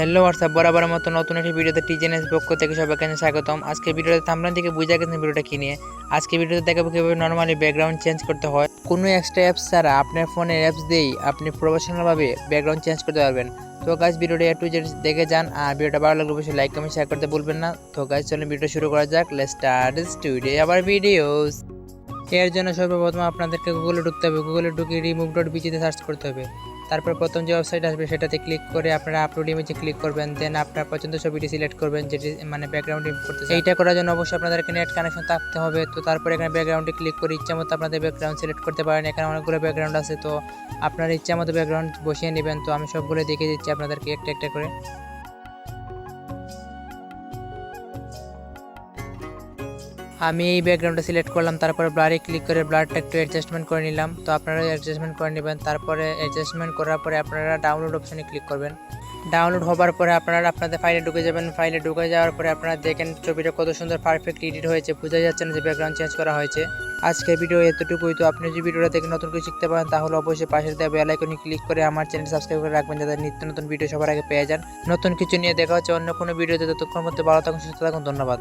Hello WhatsApp বরাবরের মতো নতুন একটি ভিডিওতে টিজেনএস পক্ষ থেকে সবাইকে স্বাগতম। আজকে ভিডিওতে থামলান থেকে বুঝে গেছেন ভিডিওটা কি নিয়ে। আজকে ভিডিওতে দেখাবো কীভাবে নর্মালি ব্যাকগ্রাউন্ড চেঞ্জ করতে হয়। কোনো এক্সট্রা অ্যাপস ছাড়া আপনার ফোনের অ্যাপস দিয়েই আপনি প্রফেশনালভাবে ব্যাকগ্রাউন্ড চেঞ্জ করতে পারবেন। তো গাছ ভিডিওটা একটু যে দেখে যান। আর ভিডিওটা ভালো লাগলে অবশ্যই লাইক কমেন্ট শেয়ার করতে ভুলবেন না। তো গাছ চলুন ভিডিও শুরু করা যাক। লেটস স্টার্ট স্টুডিও আবার ভিডিওস এর জন্য সর্বপ্রথম আপনাদেরকে গুগলে ঢুকতে হবে। গুগলে ঢুকে রিমুভ ডট বিচিতে সার্চ করতে হবে। তারপর প্রথম যে ওয়েবসাইট আসবে সেটাতে ক্লিক করে আপনারা আপলোড ইমেজে ক্লিক করবেন দেন আপনার পছন্দ ছবিটি সিলেক্ট করবেন, যেটি মানে ব্যাকগ্রাউন্ড করতে চান। এইটা করার জন্য অবশ্যই আপনাদেরকে নেট কানেকশন থাকতে হবে। তো তারপর এখানে ব্যাকগ্রাউন্ডে ক্লিক করে ইচ্ছা মতো আপনাদের ব্যাকগ্রাউন্ড সিলেক্ট করতে পারেন। এখানে অনেকগুলো ব্যাকগ্রাউন্ড আছে, তো আপনার ইচ্ছা মতো ব্যাকগ্রাউন্ড বসিয়ে নেবেন। তো আমি সবগুলো দেখে দিচ্ছি আপনাদেরকে একটা একটা করে। আমি এই ব্যাকগ্রাউন্ডটা সিলেক্ট করলাম, তারপরে ব্লারে ক্লিক করে ব্লারটা একটু অ্যাডজাস্টমেন্ট করে নিলাম। তো আপনারা অ্যাডজাস্টমেন্ট করে নেবেন, তারপরে অ্যাডজাস্টমেন্ট করার পরে আপনারা ডাউনলোড অপশানে ক্লিক করবেন। ডাউনলোড হবার পরে আপনারা, আপনাদের ফাইলে ঢুকে যাবেন। ফাইলে ঢুকে যাওয়ার পরে আপনারা দেখেন ছবিটা কত সুন্দর পারফেক্ট এডিট হয়েছে বোঝা যাচ্ছে না যে ব্যাকগ্রাউন্ড চেঞ্জ করা হয়েছে। আজকের ভিডিও এতটুকুই। তো আপনি যদি ভিডিওটা দেখে নতুন কিছু শিখতে পারেন, তাহলে অবশ্যই পাশের দেওয়া বেল আইকনে ক্লিক করে আমার চ্যানেল সাবস্ক্রাইব করে রাখবেন, যাতে নিত্য নতুন ভিডিও সবার আগে পেয়ে যান। নতুন কিছু নিয়ে দেখা হচ্ছে অন্য কোনো ভিডিওতে ততক্ষণ মধ্যে ভালো থাকুন, সুস্থ থাকুন, ধন্যবাদ।